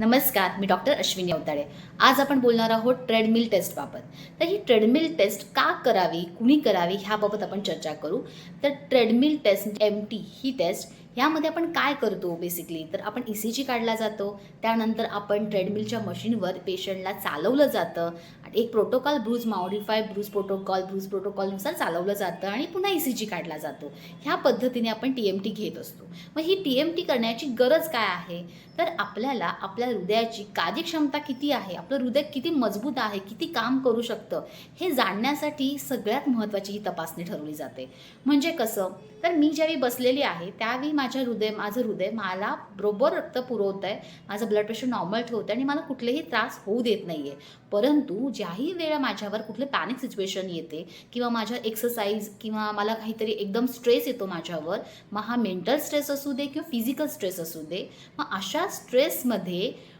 नमस्कार मी डॉक्टर अश्विनी अवताडे. आज आपण बोलणार आहोत ट्रेडमिल टेस्टबाबत तर ही ट्रेडमिल टेस्ट का करावी कुणी करावी ह्याबाबत आपण चर्चा करू. तर ट्रेडमिल टेस्ट एम टी ही टेस्ट ह्यामध्ये आपण काय करतो बेसिकली तर आपण ई सी जी काढला जातो. त्यानंतर आपण ट्रेडमिलच्या मशीनवर पेशंटला चालवलं जातं. एक protocol Bruce modify Bruce protocol Bruce प्रोटोकॉलनुसार चालवलं जातं आणि पुन्हा ई सी जी काढला जातो. ह्या पद्धतीने आपण टी एम टी घेत असतो. मग ही टी एम टी करण्याची गरज काय आहे? तर आपल्याला आपल्या हृदयाची कार्यक्षमता किती आहे? आपलं हृदय किती मजबूत आहे? किती काम करू शकतं? हे जाणण्यासाठी सगळ्यात महत्त्वाची ही तपासणी ठरवली जाते. म्हणजे कसं? तर मी ज्यावेळी बसलेली आहे त्यावेळी माझ्या हृदय माझं हृदय मला बरोबर रक्त पुरवत आहे माझं ब्लड प्रेशर नॉर्मल ठेवतं आणि मला कुठलेही त्रास होऊ देत नाही आहे परंतु ज्याही वेळा माझ्यावर कुठले पॅनिक सिच्युएशन येते किंवा माझ्या एक्सरसाइज किंवा मला काहीतरी एकदम स्ट्रेस येतो माझ्यावर मग हा मेंटल स्ट्रेस असू दे किंवा फिजिकल स्ट्रेस असू दे मग अशा स्ट्रेसमध्ये